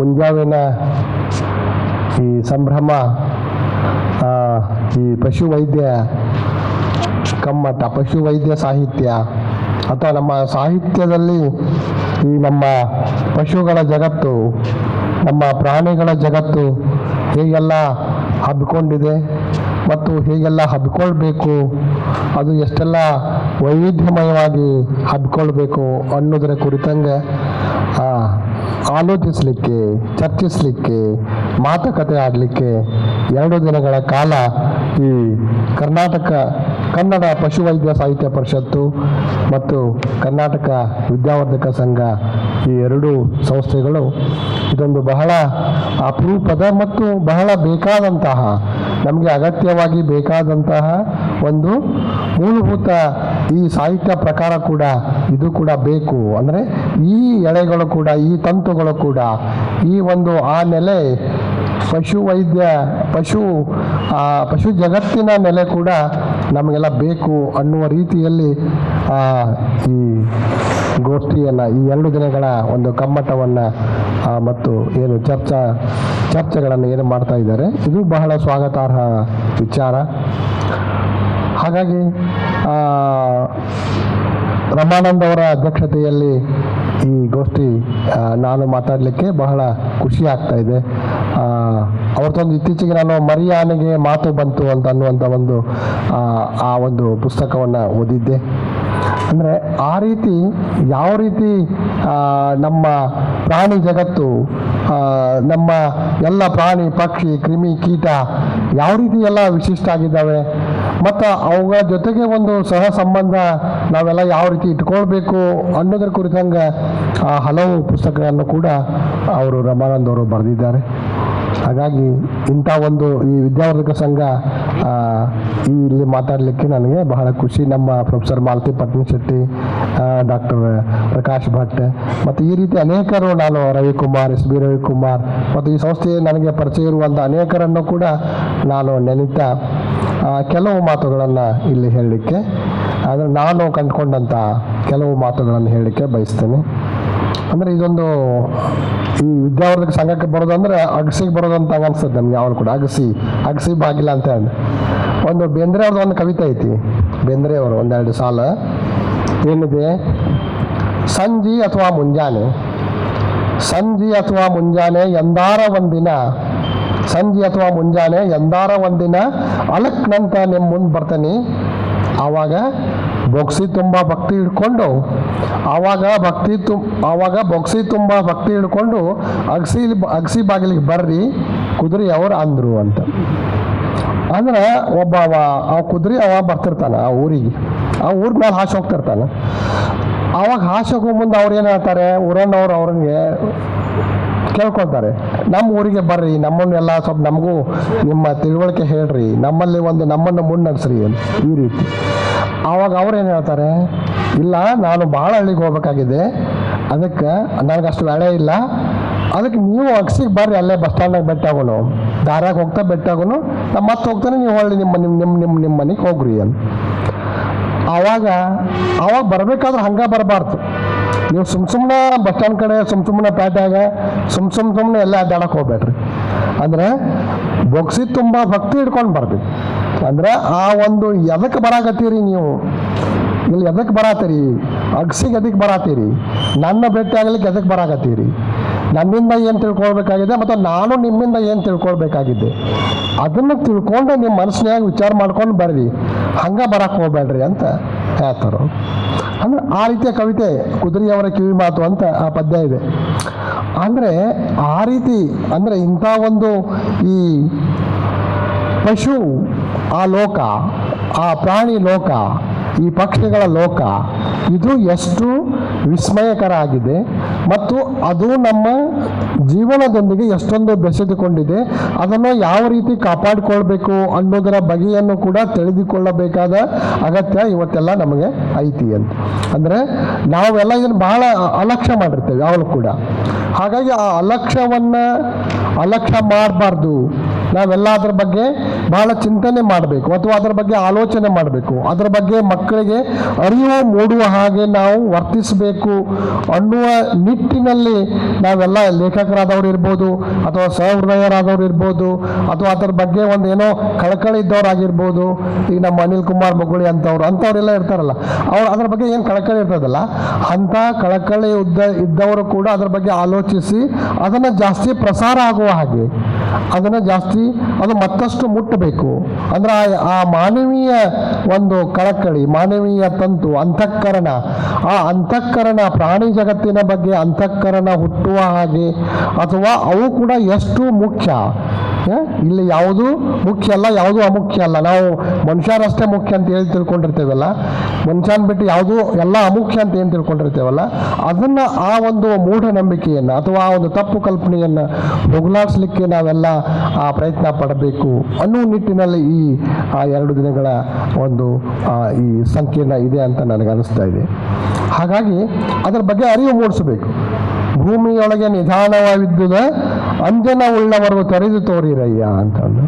ಮುಂಜಾವಿನ ಈ ಸಂಭ್ರಮ ಈ ಪಶುವೈದ್ಯ ಕಮ್ಮಟ, ಪಶುವೈದ್ಯ ಸಾಹಿತ್ಯ, ಅಥವಾ ನಮ್ಮ ಸಾಹಿತ್ಯದಲ್ಲಿ ಈ ನಮ್ಮ ಪಶುಗಳ ಜಗತ್ತು, ನಮ್ಮ ಪ್ರಾಣಿಗಳ ಜಗತ್ತು ಹೇಗೆಲ್ಲ ಹಬ್ಬಿಕೊಂಡಿದೆ ಮತ್ತು ಹೇಗೆಲ್ಲ ಹಬ್ಬಿಕೊಳ್ಬೇಕು ಅದು ಎಷ್ಟೆಲ್ಲ ವೈವಿಧ್ಯಮಯವಾಗಿ ಹಬ್ಬಿಕೊಳ್ಬೇಕು ಅನ್ನೋದರ ಕುರಿತಂಗೆ ಆಲೋಚಿಸಲಿಕ್ಕೆ, ಚರ್ಚಿಸಲಿಕ್ಕೆ, ಮಾತುಕತೆ ಆಡಲಿಕ್ಕೆ ಎರಡು ದಿನಗಳ ಕಾಲ ಈ ಕರ್ನಾಟಕ, ಕನ್ನಡ ಪಶುವೈದ್ಯ ಸಾಹಿತ್ಯ ಪರಿಷತ್ತು ಮತ್ತು ಕರ್ನಾಟಕ ವಿದ್ಯಾವರ್ಧಕ ಸಂಘ ಈ ಎರಡು ಸಂಸ್ಥೆಗಳು ಇದೊಂದು ಬಹಳ ಅಪರೂಪದ ಮತ್ತು ಬಹಳ ಬೇಕಾದಂತಹ, ನಮಗೆ ಅಗತ್ಯವಾಗಿ ಬೇಕಾದಂತಹ ಒಂದು ಮೂಲಭೂತ ಈ ಸಾಹಿತ್ಯ ಪ್ರಕಾರ ಕೂಡ ಇದು ಕೂಡ ಬೇಕು. ಅಂದರೆ ಈ ಎಳೆಗಳು ಕೂಡ, ಈ ತಂತುಗಳು ಕೂಡ, ಈ ಒಂದು ಆ ನೆಲೆ ಪಶು ವೈದ್ಯ, ಪಶು ಪಶು ಜಗತ್ತಿನ ನೆಲೆ ಕೂಡ ನಮಗೆಲ್ಲ ಬೇಕು ಅನ್ನುವ ರೀತಿಯಲ್ಲಿ ಈ ಗೋಷ್ಠಿಯನ್ನು, ಈ ಎರಡು ದಿನಗಳ ಒಂದು ಕಮ್ಮಟವನ್ನು ಮತ್ತು ಏನು ಚರ್ಚಾ, ಚರ್ಚೆಗಳನ್ನು ಏನು ಮಾಡ್ತಾ ಇದ್ದಾರೆ. ಇದು ಬಹಳ ಸ್ವಾಗತಾರ್ಹ ವಿಚಾರ. ಹಾಗಾಗಿ ರಮಾನಂದ ಅವರ ಅಧ್ಯಕ್ಷತೆಯಲ್ಲಿ ಈ ಗೋಷ್ಠಿ ನಾನು ಮಾತಾಡಲಿಕ್ಕೆ ಬಹಳ ಖುಷಿ ಆಗ್ತಾ ಇದೆ. ಅವ್ರದ್ದೊಂದು ಇತ್ತೀಚೆಗೆ ನಾನು ಮರಿಯಾನೆಗೆ ಮಾತು ಬಂತು ಅಂತ ಅನ್ನುವಂಥ ಒಂದು, ಆ ಒಂದು ಪುಸ್ತಕವನ್ನು ಓದಿದ್ದೆ. ಅಂದರೆ ಆ ರೀತಿ ಯಾವ ರೀತಿ ನಮ್ಮ ಪ್ರಾಣಿ ಜಗತ್ತು ನಮ್ಮ ಎಲ್ಲ ಪ್ರಾಣಿ, ಪಕ್ಷಿ, ಕ್ರಿಮಿ ಕೀಟ ಯಾವ ರೀತಿ ಎಲ್ಲ ವಿಶಿಷ್ಟ ಆಗಿದ್ದಾವೆ ಮತ್ತು ಅವುಗಳ ಜೊತೆಗೆ ಒಂದು ಸಹ ಸಂಬಂಧ ನಾವೆಲ್ಲ ಯಾವ ರೀತಿ ಇಟ್ಕೊಳ್ಬೇಕು ಅನ್ನೋದ್ರ ಕುರಿತಂಗೆ ಹಲವು ಪುಸ್ತಕಗಳನ್ನು ಕೂಡ ಅವರು ರಮಾನಂದವರು ಬರೆದಿದ್ದಾರೆ. ಹಾಗಾಗಿ ಇಂಥ ಒಂದು ಈ ವಿದ್ಯಾವರ್ಧಕ ಸಂಘ ಈ ಇಲ್ಲಿ ಮಾತಾಡಲಿಕ್ಕೆ ನನಗೆ ಬಹಳ ಖುಷಿ. ನಮ್ಮ ಪ್ರೊಫೆಸರ್ ಮಾಲತಿ ಪಟ್ನಶೆಟ್ಟಿ ಡಾಕ್ಟರ್ ಪ್ರಕಾಶ್ ಭಟ್ ಮತ್ತು ಈ ರೀತಿ ಅನೇಕರು ನಾನು ರವಿಕುಮಾರ್, ಎಸ್ ಬಿ ರವಿಕುಮಾರ್ ಮತ್ತು ಈ ಸಂಸ್ಥೆಯ ನನಗೆ ಪರಿಚಯ ಇರುವಂಥ ಅನೇಕರನ್ನು ಕೂಡ ನಾನು ನೆನೀತಾ ಕೆಲವು ಮಾತುಗಳನ್ನು ಇಲ್ಲಿ ಹೇಳಲಿಕ್ಕೆ, ಆದರೆ ನಾನು ಕಂಡುಕೊಂಡಂಥ ಕೆಲವು ಮಾತುಗಳನ್ನು ಹೇಳಲಿಕ್ಕೆ ಬಯಸ್ತೇನೆ. ಅಂದರೆ ಇದೊಂದು ಈ ವಿದ್ಯಾವರ್ಧಕ ಸಂಘಕ್ಕೆ ಬರೋದು ಅಂದ್ರೆ ಅಗಸಿಗೆ ಬರೋದು ಅಂತ ಅನ್ಸುತ್ತೆ ನಮ್ಗೆ ಯಾವ ಕೂಡ. ಅಗಸಿ ಅಗಸಿ ಬಾಗಿಲ ಅಂತ ಹೇಳಿ. ಒಂದು ಬೇಂದ್ರೆ ಅವ್ರದ್ದು ಒಂದು ಕವಿತೆ ಐತಿ. ಬೇಂದ್ರೆ ಅವರು ಒಂದೆರಡು ಸಾಲ. ಏನಿದೆ? ಸಂಜೆ ಅಥವಾ ಮುಂಜಾನೆ. ಸಂಜೆ ಅಥವಾ ಮುಂಜಾನೆ ಎಂದಾರ ಒಂದಿನ. ಸಂಜೆ ಅಥವಾ ಮುಂಜಾನೆ ಎಂದಾರ ಒಂದಿನ. ಅಲಕ್ನಂತ ನಿಮ್ಮ ಮುಂದೆ ಬರ್ತಾನೆ. ಆವಾಗ ಬೊಕ್ಸಿ ತುಂಬ ಭಕ್ತಿ ಹಿಡ್ಕೊಂಡು, ಆವಾಗ ಭಕ್ತಿ ತು, ಆವಾಗ ಬೊಗ್ಸಿ ತುಂಬ ಭಕ್ತಿ ಹಿಡ್ಕೊಂಡು ಅಗಸಿ ಅಗಸಿ ಬಾಗಿಲಿಗೆ ಬರ್ರಿ, ಕುದುರೆ ಅವ್ರು ಅಂದರು ಅಂತ. ಅಂದ್ರೆ ಒಬ್ಬ ಅವ, ಆ ಕುದುರೆ ಅವ ಬರ್ತಿರ್ತಾನೆ ಆ ಊರಿಗೆ. ಆ ಊರ ಮೇಲೆ ಹಾಸಿ ಹೋಗ್ತಿರ್ತಾನೆ. ಆವಾಗ ಹಾಸಿ ಹೋಗೋ ಮುಂದೆ ಅವ್ರು ಏನು ಹೇಳ್ತಾರೆ? ಊರನ್ನವ್ರು ಅವ್ರಿಗೆ ಕೇಳ್ಕೊಳ್ತಾರೆ ನಮ್ಮ ಊರಿಗೆ ಬರ್ರಿ ನಮ್ಮನ್ನೆಲ್ಲ ಸ್ವಲ್ಪ ನಮಗೂ ನಿಮ್ಮ ತಿಳುವಳಿಕೆ ಹೇಳ್ರಿ, ನಮ್ಮಲ್ಲಿ ಒಂದು ನಮ್ಮನ್ನು ಮುನ್ನಡೆಸ್ರಿ ಈ ರೀತಿ. ಆವಾಗ ಅವ್ರು ಏನು ಹೇಳ್ತಾರೆ? ಇಲ್ಲ, ನಾನು ಭಾಳ ಹಳ್ಳಿಗೆ ಹೋಗ್ಬೇಕಾಗಿದೆ. ಅದಕ್ಕೆ ನನಗೆ ಅಷ್ಟು ವೇಳೆ ಇಲ್ಲ. ಅದಕ್ಕೆ ನೀವು ಅಗ್ಸಿಗೆ ಬರ್ರಿ, ಅಲ್ಲೇ ಬಸ್ ಸ್ಟ್ಯಾಂಡಾಗ ಬೆಟ್ಟಾಗೋನು ದಾರ್ಯಾಗ ಹೋಗ್ತಾ ಬೆಟ್ಟಾಗೋನು ನಮ್ಮ ಮತ್ತೆ ಹೋಗ್ತಾನೆ, ನೀವು ಹೊಳ್ಳಿ ನಿಮ್ಮ ನಿಮ್ಮ ನಿಮ್ಮ ನಿಮ್ಮ ನಿಮ್ಮ ಮನೆಗೆ ಹೋಗ್ರಿ ಅಂತ. ಆವಾಗ ಆವಾಗ ಬರಬೇಕಾದ್ರೆ ಹಂಗೆ ಬರಬಾರ್ದು. ನೀವು ಸುಮ್ ಸುಮ್ಮನೆ ಬಸ್ ಸ್ಟ್ಯಾಂಡ್ ಕಡೆ, ಸುಮ್ ಸುಮ್ಮನೆ ಪೇಟೆಯಾಗ, ಸುಮ್ ಸುಮ್ ಸುಮ್ಮನೆ ಎಲ್ಲ ಅಡ್ಡಾಡಕ್ಕೆ ಹೋಗ್ಬೇಡ್ರಿ. ಅಂದ್ರೆ ಬೊಗ್ಸಿ ತುಂಬ ಭಕ್ತಿ ಹಿಡ್ಕೊಂಡು ಬರ್ಬೇಕು. ಅಂದ್ರೆ ಆ ಒಂದು ಎದಕ್ಕೆ ಬರಾಕತ್ತೀರಿ ನೀವು? ಇಲ್ಲಿ ಎದಕ್ಕೆ ಬರಾತೀರಿ? ಅಗ್ಸಿಗೆ ಎದಕ್ಕೆ ಬರಾತೀರಿ? ನನ್ನ ಭೇಟಿ ಆಗ್ಲಿಕ್ಕೆ ಎದಕ್ಕೆ ಬರಾಕತ್ತೀರಿ? ನನ್ನಿಂದ ಏನು ತಿಳ್ಕೊಳ್ಬೇಕಾಗಿದೆ ಮತ್ತು ನಾನು ನಿಮ್ಮಿಂದ ಏನು ತಿಳ್ಕೊಳ್ಬೇಕಾಗಿದೆ? ಅದನ್ನು ತಿಳ್ಕೊಂಡು ನಿಮ್ಮ ಮನಸ್ಸಿನಾಗ ವಿಚಾರ ಮಾಡ್ಕೊಂಡು ಬರ್ರಿ. ಹಂಗೆ ಬರಕ್ಕೆ ಹೋಗ್ಬೇಡ್ರಿ ಅಂತ ಹೇಳ್ತಾರೆ? ಅಂದ್ರೆ ಆ ರೀತಿಯ ಕವಿತೆ ಕುದುರೆಯವರ ಕಿವಿ ಮಾತು ಅಂತ ಆ ಪದ್ಯ ಇದೆ. ಅಂದರೆ ಆ ರೀತಿ, ಅಂದರೆ ಇಂಥ ಒಂದು ಈ ಪಶು, ಆ ಲೋಕ, ಆ ಪ್ರಾಣಿ ಲೋಕ, ಈ ಪಕ್ಷಿಗಳ ಲೋಕ, ಇದು ಎಷ್ಟು ವಿಸ್ಮಯಕರ ಆಗಿದೆ ಮತ್ತು ಅದು ನಮ್ಮ ಜೀವನದೊಂದಿಗೆ ಎಷ್ಟೊಂದು ಬೆಸೆದುಕೊಂಡಿದೆ, ಅದನ್ನು ಯಾವ ರೀತಿ ಕಾಪಾಡಿಕೊಳ್ಬೇಕು ಅನ್ನೋದರ ಬಗೆಯನ್ನು ಕೂಡ ತಿಳಿದುಕೊಳ್ಳಬೇಕಾದ ಅಗತ್ಯ ಇವತ್ತೆಲ್ಲ ನಮಗೆ ಐತಿ ಅಂತ. ಅಂದರೆ ನಾವೆಲ್ಲ ಇದನ್ನು ಬಹಳ ಅಲಕ್ಷ್ಯ ಮಾಡಿರ್ತೇವೆ ಅವಳು ಕೂಡ. ಹಾಗಾಗಿ ಆ ಅಲಕ್ಷ್ಯವನ್ನು ಅಲಕ್ಷ್ಯ ಮಾಡಬಾರ್ದು. ನಾವೆಲ್ಲ ಅದ್ರ ಬಗ್ಗೆ ಬಹಳ ಚಿಂತನೆ ಮಾಡಬೇಕು ಅಥವಾ ಅದರ ಬಗ್ಗೆ ಆಲೋಚನೆ ಮಾಡಬೇಕು. ಅದರ ಬಗ್ಗೆ ಮಕ್ಕಳಿಗೆ ಅರಿವು ಮೂಡುವ ಹಾಗೆ ನಾವು ವರ್ತಿಸಬೇಕು ಅನ್ನುವ ನಿಟ್ಟಿನಲ್ಲಿ ನಾವೆಲ್ಲ ಲೇಖಕರಾದವರು ಇರ್ಬೋದು ಅಥವಾ ಸಹೃದಯರಾದವರು ಇರ್ಬೋದು ಅಥವಾ ಅದರ ಬಗ್ಗೆ ಒಂದು ಏನೋ ಕಳಕಳಿ ಇದ್ದವರಾಗಿರ್ಬೋದು. ಈಗ ನಮ್ಮ ಅನಿಲ್ ಕುಮಾರ್ ಮುಗುಳಿ ಅಂತವ್ರು ಅಂಥವ್ರೆಲ್ಲ ಇರ್ತಾರಲ್ಲ, ಅವ್ರು ಅದ್ರ ಬಗ್ಗೆ ಏನು ಕಳಕಳಿ ಇರ್ತದಲ್ಲ ಅಂಥ ಕಳಕಳಿ ಉದ್ದ ಇದ್ದವರು ಕೂಡ ಅದರ ಬಗ್ಗೆ ಆಲೋಚಿಸಿ ಅದನ್ನು ಜಾಸ್ತಿ ಪ್ರಸಾರ ಆಗುವ ಹಾಗೆ ಅದನ್ನು ಜಾಸ್ತಿ ಅದು ಮತ್ತಷ್ಟು ಮುಟ್ಟಬೇಕು ಅಂದ್ರೆ ಆ- ಮಾನವೀಯ ಒಂದು ಕಳಕಳಿ, ಮಾನವೀಯ ತಂತು, ಅಂತಃಕರಣ, ಆ ಅಂತಃಕರಣ ಪ್ರಾಣಿ ಜಗತ್ತಿನ ಬಗ್ಗೆ ಅಂತಃಕರಣ ಹುಟ್ಟುವ ಹಾಗೆ, ಅಥವಾ ಅವು ಕೂಡ ಎಷ್ಟು ಮುಖ್ಯ? ಇಲ್ಲಿ ಯಾವುದು ಮುಖ್ಯ ಅಲ್ಲ, ಯಾವುದು ಅಮುಖ್ಯ ಅಲ್ಲ. ನಾವು ಮನುಷ್ಯರಷ್ಟೇ ಮುಖ್ಯ ಅಂತ ಹೇಳಿ ತಿಳ್ಕೊಂಡಿರ್ತೇವಲ್ಲ. ಮನುಷ್ಯನ ಬಿಟ್ಟು ಯಾವುದು ಎಲ್ಲ ಅಮುಖ್ಯ ಅಂತ ಏನು ತಿಳ್ಕೊಂಡಿರ್ತೇವಲ್ಲ. ಅದನ್ನು ಆ ಒಂದು ಮೂಢನಂಬಿಕೆಯನ್ನು ಅಥವಾ ಆ ಒಂದು ತಪ್ಪು ಕಲ್ಪನೆಯನ್ನು ಹೋಗಲಾಡಿಸ್ಲಿಕ್ಕೆ ನಾವೆಲ್ಲ ಆ ಪ್ರಯತ್ನ ಪಡಬೇಕು ಅನ್ನೋ ನಿಟ್ಟಿನಲ್ಲಿ ಈ, ಆ ಎರಡು ದಿನಗಳ ಒಂದು ಈ ಸಂಕೀರ್ಣ ಇದೆ ಅಂತ ನನಗೆ ಅನಿಸ್ತಾ ಇದೆ. ಹಾಗಾಗಿ ಅದರ ಬಗ್ಗೆ ಅರಿವು ಮೂಡಿಸಬೇಕು. ಭೂಮಿಯೊಳಗೆ ನಿಧಾನವಾಗಿದ್ದುದ ಅಂಜನ ಉಳ್ಳವರು ತೆರೆದು ತೋರಿರಯ್ಯ ಅಂತಂದು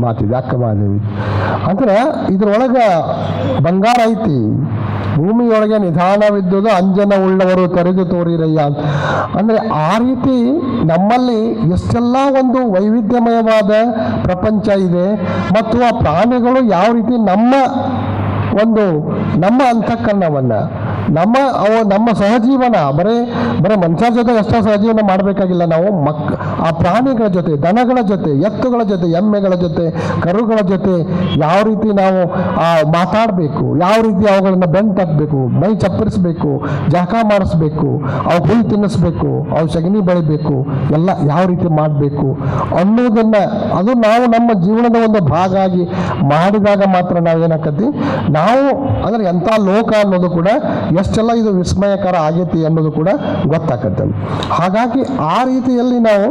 ಮಾತಿದೆ. ಅಕ್ಕ ಮಹಾದೇವಿ ಅಂದ್ರೆ ಇದ್ರೊಳಗೆ ಬಂಗಾರ ಐತಿ. ಭೂಮಿಯೊಳಗೆ ನಿಧಾನವಿದ್ದುದು ಅಂಜನ ಉಳ್ಳವರು ತೆರೆದು ತೋರಿರಯ್ಯ ಅಂತ. ಅಂದರೆ ಆ ರೀತಿ ನಮ್ಮಲ್ಲಿ ಎಷ್ಟೆಲ್ಲ ಒಂದು ವೈವಿಧ್ಯಮಯವಾದ ಪ್ರಪಂಚ ಇದೆ. ಮತ್ತು ಆ ಪ್ರಾಣಿಗಳು ಯಾವ ರೀತಿ ನಮ್ಮ ಒಂದು ನಮ್ಮ ಅಂತಃಕರಣವನ್ನು ನಮ್ಮ ಅವ ನಮ್ಮ ಸಹಜೀವನ ಬರೇ ಬರೇ ಮನುಷ್ಯರ ಜೊತೆ ಅಷ್ಟೇ ಸಹಜೀವನ ಮಾಡಬೇಕಾಗಿಲ್ಲ ನಾವು. ಮಕ್ ಆ ಪ್ರಾಣಿಗಳ ಜೊತೆ ದನಗಳ ಜೊತೆ ಎತ್ತುಗಳ ಜೊತೆ ಎಮ್ಮೆಗಳ ಜೊತೆ ಕರುಗಳ ಜೊತೆ ಯಾವ ರೀತಿ ನಾವು ಆ, ಮಾತಾಡಬೇಕು ಯಾವ ರೀತಿ ಅವುಗಳನ್ನು ಬೆನ್ನು ತಟ್ಟಬೇಕು ಮೈ ಚಪ್ಪರಿಸಬೇಕು ಜಾಕ ಮಾಡಿಸ್ಬೇಕು ಅವು ಹುಲ್ಲು ತಿನ್ನಿಸ್ಬೇಕು ಅವು ಸಗಣಿ ಬೆಳಿಬೇಕು ಎಲ್ಲ ಯಾವ ರೀತಿ ಮಾಡಬೇಕು ಅನ್ನೋದನ್ನ ಅದು ನಾವು ನಮ್ಮ ಜೀವನದ ಒಂದು ಭಾಗ ಆಗಿ ಮಾಡಿದಾಗ ಮಾತ್ರ ನಾವೇನಾಕತಿ ನಾವು ಅಂದ್ರೆ ಎಂಥ ಲೋಕ ಅನ್ನೋದು ಕೂಡ ಎಷ್ಟೆಲ್ಲ ಇದು ವಿಸ್ಮಯಕರ ಆಗೈತಿ ಅನ್ನೋದು ಕೂಡ ಗೊತ್ತಾಗತ್ತೆ ಹಾಗಾಗಿ ಆ ರೀತಿಯಲ್ಲಿ ನಾವು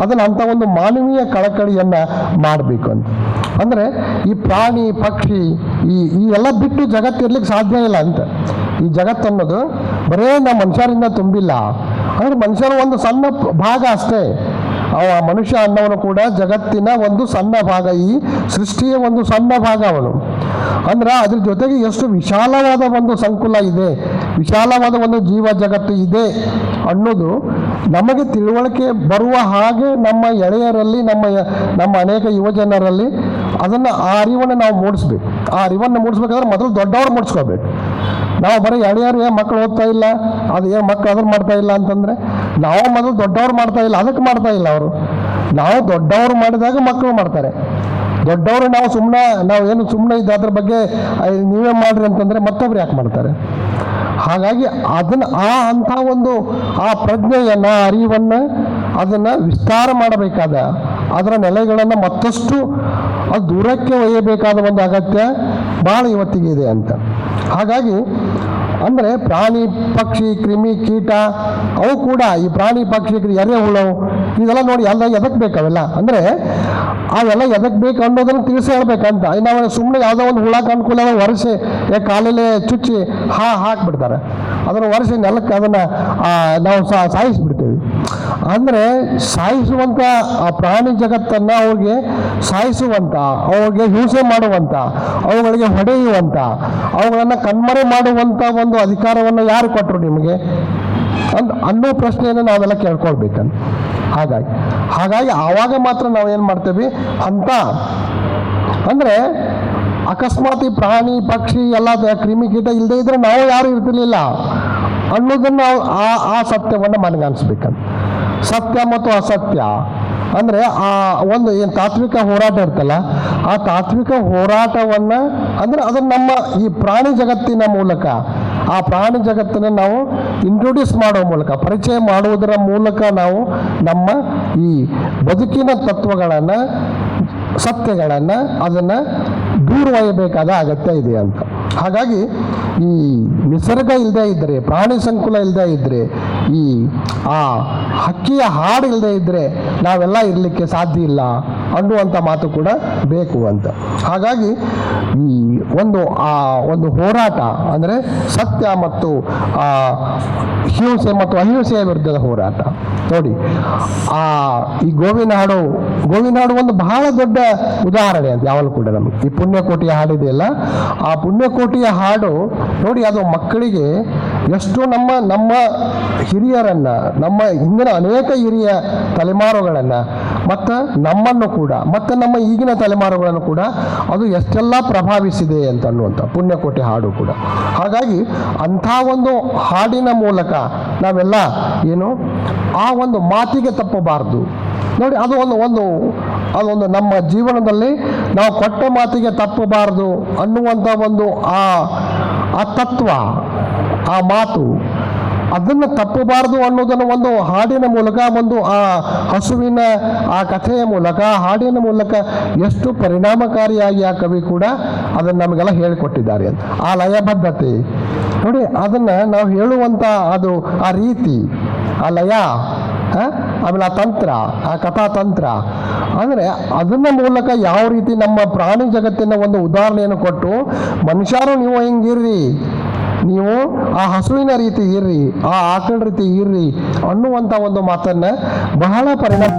ಅದನ್ನು ಅಂತ ಒಂದು ಮಾನವೀಯ ಕಳಕಳಿಯನ್ನ ಮಾಡಬೇಕು ಅಂತ. ಅಂದ್ರೆ ಈ ಪ್ರಾಣಿ, ಪಕ್ಷಿ, ಈ ಈ ಎಲ್ಲ ಬಿಟ್ಟು ಜಗತ್ತಿರ್ಲಿಕ್ಕೆ ಸಾಧ್ಯ ಇಲ್ಲ ಅಂತ. ಈ ಜಗತ್ತು ಅನ್ನೋದು ಬರೇ ನಮ್ಮ ಮನುಷ್ಯರಿಂದ ತುಂಬಿಲ್ಲ. ಅಂದ್ರೆ ಮನುಷ್ಯರ ಒಂದು ಸಣ್ಣ ಭಾಗ ಅಷ್ಟೇ. ಅವ ಮನುಷ್ಯ ಅನ್ನವನು ಕೂಡ ಜಗತ್ತಿನ ಒಂದು ಸಣ್ಣ ಭಾಗ. ಈ ಸೃಷ್ಟಿಯ ಒಂದು ಸಣ್ಣ ಭಾಗ ಅವನು. ಅಂದ್ರೆ ಅದ್ರ ಜೊತೆಗೆ ಎಷ್ಟು ವಿಶಾಲವಾದ ಒಂದು ಸಂಕುಲ ಇದೆ, ವಿಶಾಲವಾದ ಒಂದು ಜೀವ ಜಗತ್ತು ಇದೆ ಅನ್ನೋದು ನಮಗೆ ತಿಳುವಳಿಕೆ ಬರುವ ಹಾಗೆ ನಮ್ಮ ಎಳೆಯರಲ್ಲಿ, ನಮ್ಮ ನಮ್ಮ ಅನೇಕ ಯುವಜನರಲ್ಲಿ ಅದನ್ನು ಆ ಅರಿವನ್ನು ನಾವು ಮೂಡಿಸ್ಬೇಕು. ಆ ಅರಿವನ್ನು ಮೂಡಿಸ್ಬೇಕಾದ್ರೆ ಮೊದಲು ದೊಡ್ಡವರು ಮೂಡಿಸ್ಕೋಬೇಕು. ನಾವು ಬರೀ ಎಳೆಯರು ಏನು ಮಕ್ಕಳು ಓದ್ತಾ ಇಲ್ಲ, ಅದು ಏನು ಮಕ್ಕಳು ಅದನ್ನು ಮಾಡ್ತಾ ಇಲ್ಲ ಅಂತಂದರೆ, ನಾವು ಮೊದಲು ದೊಡ್ಡವ್ರು ಮಾಡ್ತಾ ಇಲ್ಲ, ಅದಕ್ಕೆ ಮಾಡ್ತಾ ಇಲ್ಲ ಅವರು. ನಾವು ದೊಡ್ಡವರು ಮಾಡಿದಾಗ ಮಕ್ಕಳು ಮಾಡ್ತಾರೆ. ದೊಡ್ಡವರು ನಾವು ಸುಮ್ಮನೆ ನಾವು ಏನು ಸುಮ್ಮನೆ ಇದ್ದ ಅದ್ರ ಬಗ್ಗೆ ನೀವೇ ಮಾಡ್ರಿ ಅಂತಂದರೆ ಮತ್ತೊಬ್ರು ಯಾಕೆ ಮಾಡ್ತಾರೆ? ಹಾಗಾಗಿ ಅದನ್ನು, ಆ ಅಂಥ ಒಂದು, ಆ ಪ್ರಜ್ಞೆಯನ್ನ ಅರಿವನ್ನು ಅದನ್ನು ವಿಸ್ತಾರ ಮಾಡಬೇಕಾದ, ಅದರ ನೆಲೆಗಳನ್ನು ಮತ್ತಷ್ಟು ಅದು ದೂರಕ್ಕೆ ಒಯ್ಯಬೇಕಾದ ಒಂದು ಅಗತ್ಯ ಭಾಳ ಇವತ್ತಿಗೆ ಇದೆ ಅಂತ. ಹಾಗಾಗಿ ಅಂದರೆ ಪ್ರಾಣಿ, ಪಕ್ಷಿ, ಕ್ರಿಮಿ, ಕೀಟ, ಅವು ಕೂಡ ಈ ಪ್ರಾಣಿ, ಪಕ್ಷಿ ಕ್ರಿ- ಎರೆಹುಳು ಇದೆಲ್ಲ ನೋಡಿ ಎಲ್ಲ ಎದಕ್ಕೆ ಬೇಕು ಅವೆಲ್ಲ? ಅಂದರೆ ಅವೆಲ್ಲ ಎದಕ್ಕೆ ಬೇಕು ಅನ್ನೋದನ್ನು ತಿಳಿಸಿ ಹೇಳ್ಬೇಕಂತ. ನಾವು ಸುಮ್ಮನೆ ಯಾವುದೋ ಒಂದು ಹುಳ ಅನುಕೂಲ ಒರೆಸಿ ಕಾಲಲ್ಲೇ ಚುಚ್ಚಿ ಹಾ ಹಾಕ್ಬಿಡ್ತಾರೆ. ಅದನ್ನು ಒರೆಸಿ ನೆಲಕ್ಕೆ ಅದನ್ನು ನಾವು ಸಾಯಿಸ್ಬಿಡ್ತೇವೆ. ಅಂದರೆ ಸಾಯಿಸುವಂಥ ಆ ಪ್ರಾಣಿ ಜಗತ್ತನ್ನು ಅವ್ರಿಗೆ ಸಾಯಿಸುವಂಥ ಅವ್ರಿಗೆ ಹಿಂಸೆ ಮಾಡುವಂಥ ಅವುಗಳಿಗೆ ಹೊಡೆಯುವಂಥ ಅವುಗಳನ್ನು ಕಣ್ಮರೆ ಮಾಡುವಂಥ ಒಂದು ಅಧಿಕಾರವನ್ನು ಯಾರು ಕೊಟ್ಟರು ನಿಮಗೆ? ಅಂತ ಅನ್ನೋ ಪ್ರಶ್ನೆಯನ್ನು ನಾವೆಲ್ಲ ಕೇಳ್ಕೊಳ್ಬೇಕಂತ. ಹಾಗಾಗಿ ಹಾಗಾಗಿ ಆವಾಗ ಮಾತ್ರ ನಾವೇನು ಮಾಡ್ತೇವೆ? ಅಂತ ಅಂದರೆ ಅಕಸ್ಮಾತ್ ಪ್ರಾಣಿ, ಪಕ್ಷಿ, ಎಲ್ಲ ಕ್ರಿಮಿಕೀಟ ಇಲ್ಲದೆ ಇದ್ರೆ ನಾವು ಯಾರು ಇರ್ತಿರ್ಲಿಲ್ಲ. ಅನ್ನೋದನ್ನು ಆ ಆ ಸತ್ಯವನ್ನು ಮನಗನ್ಸ್ಬೇಕಂತ ಸತ್ಯ ಮತ್ತು ಅಸತ್ಯ. ಅಂದರೆ ಆ ಒಂದು ಏನು ತಾತ್ವಿಕ ಹೋರಾಟ ಇರ್ತಲ್ಲ ಆ ತಾತ್ವಿಕ ಹೋರಾಟವನ್ನು ಅಂದರೆ ಅದನ್ನು ನಮ್ಮ ಈ ಪ್ರಾಣಿ ಜಗತ್ತಿನ ಮೂಲಕ, ಆ ಪ್ರಾಣಿ ಜಗತ್ತನ್ನು ನಾವು ಇಂಟ್ರೊಡ್ಯೂಸ್ ಮಾಡೋ ಮೂಲಕ, ಪರಿಚಯ ಮಾಡುವುದರ ಮೂಲಕ ನಾವು ನಮ್ಮ ಈ ಬದುಕಿನ ತತ್ವಗಳನ್ನು, ಸತ್ಯಗಳನ್ನು ಅದನ್ನು ದೂರ ಒಯ್ಯಬೇಕಾದ ಅಗತ್ಯ ಇದೆ ಅಂತ. ಹಾಗಾಗಿ ಈ ನಿಸರ್ಗ ಇಲ್ಲದೆ ಇದ್ದರೆ ಪ್ರಾಣಿ ಸಂಕುಲ ಇಲ್ಲದೆ ಇದ್ದರೆ ಈ ಆ ಹಕ್ಕಿಯ ಹಾಡು ಇಲ್ಲದೆ ಇದ್ದರೆ ನಾವೆಲ್ಲ ಇರಲಿಕ್ಕೆ ಸಾಧ್ಯ ಇಲ್ಲ. ಅನ್ನುವಂಥ ಮಾತು ಕೂಡ ಬೇಕು ಅಂತ. ಹಾಗಾಗಿ ಈ ಒಂದು, ಆ ಒಂದು ಹೋರಾಟ ಅಂದರೆ ಸತ್ಯ ಮತ್ತು, ಆ, ಹಿಂಸೆ ಮತ್ತು ಅಹಿಂಸೆಯ ವಿರುದ್ಧದ ಹೋರಾಟ. ನೋಡಿ, ಆ, ಈ ಗೋವಿನ ಹಾಡು ಗೋವಿನ ಹಾಡು ಒಂದು ಬಹಳ ದೊಡ್ಡ ಉದಾಹರಣೆ ಅಂತ ಯಾವಾಗಲೂ ಕೂಡ ನಮಗೆ. ಈ ಪುಣ್ಯಕೋಟಿಯ ಹಾಡಿದೆಯಲ್ಲ ಆ ಪುಣ್ಯಕೋಟಿಯ ಹಾಡು, ನೋಡಿ, ಅದು ಮಕ್ಕಳಿಗೆ ಎಷ್ಟು ನಮ್ಮ ನಮ್ಮ ಹಿರಿಯರನ್ನ, ನಮ್ಮ ಹಿಂದಿನ ಅನೇಕ ಹಿರಿಯ ತಲೆಮಾರುಗಳನ್ನು, ಮತ್ತು ನಮ್ಮನ್ನು ಮತ್ತು ನಮ್ಮ ಈಗಿನ ತಲೆಮಾರುಗಳನ್ನು ಕೂಡ ಅದು ಎಷ್ಟೆಲ್ಲ ಪ್ರಭಾವಿಸಿದೆ ಅಂತ ಅನ್ನುವಂಥ ಪುಣ್ಯಕೋಟೆ ಹಾಡು ಕೂಡ. ಹಾಗಾಗಿ ಅಂಥ ಒಂದು ಹಾಡಿನ ಮೂಲಕ ನಾವೆಲ್ಲ ಏನು, ಆ ಒಂದು ಮಾತಿಗೆ ತಪ್ಪಬಾರದು. ನೋಡಿ, ಅದು ಒಂದು ಒಂದು ಅದೊಂದು ನಮ್ಮ ಜೀವನದಲ್ಲಿ ನಾವು ಕೊಟ್ಟ ಮಾತಿಗೆ ತಪ್ಪಬಾರದು ಅನ್ನುವಂಥ ಒಂದು ಆ ಆ ತತ್ವ, ಆ ಮಾತು ಅದನ್ನು ತಪ್ಪಬಾರದು ಅನ್ನೋದನ್ನು ಒಂದು ಹಾಡಿನ ಮೂಲಕ, ಒಂದು ಆ ಹಸುವಿನ ಆ ಕಥೆಯ ಮೂಲಕ, ಹಾಡಿನ ಮೂಲಕ ಎಷ್ಟು ಪರಿಣಾಮಕಾರಿಯಾಗಿ ಆ ಕವಿ ಕೂಡ ಅದನ್ನು ನಮಗೆಲ್ಲ ಹೇಳಿಕೊಟ್ಟಿದ್ದಾರೆ ಅಂತ. ಆ ಲಯಬದ್ಧತೆ. ನೋಡಿ, ಅದನ್ನು ನಾವು ಹೇಳುವಂಥ ಅದು ಆ ರೀತಿ, ಆ ಲಯ ಆಮೇಲೆ ಆ ತಂತ್ರ, ಆ ಕಥಾತಂತ್ರ. ಅಂದರೆ ಅದನ್ನ ಮೂಲಕ ಯಾವ ರೀತಿ ನಮ್ಮ ಪ್ರಾಣಿ ಜಗತ್ತಿನ ಒಂದು ಉದಾಹರಣೆಯನ್ನು ಕೊಟ್ಟು, ಮನುಷ್ಯರು ನೀವು ಹಿಂಗಿರ್ರಿ? ನೀವು ಆ ಹಸುವಿನ ರೀತಿ ಇರ್ರಿ ಆ ಆಕಳ ರೀತಿ ಇರ್ರಿ ಅನ್ನುವಂಥ ಒಂದು ಮಾತನ್ನು ಬಹಳ ಪರಿಣಾಮ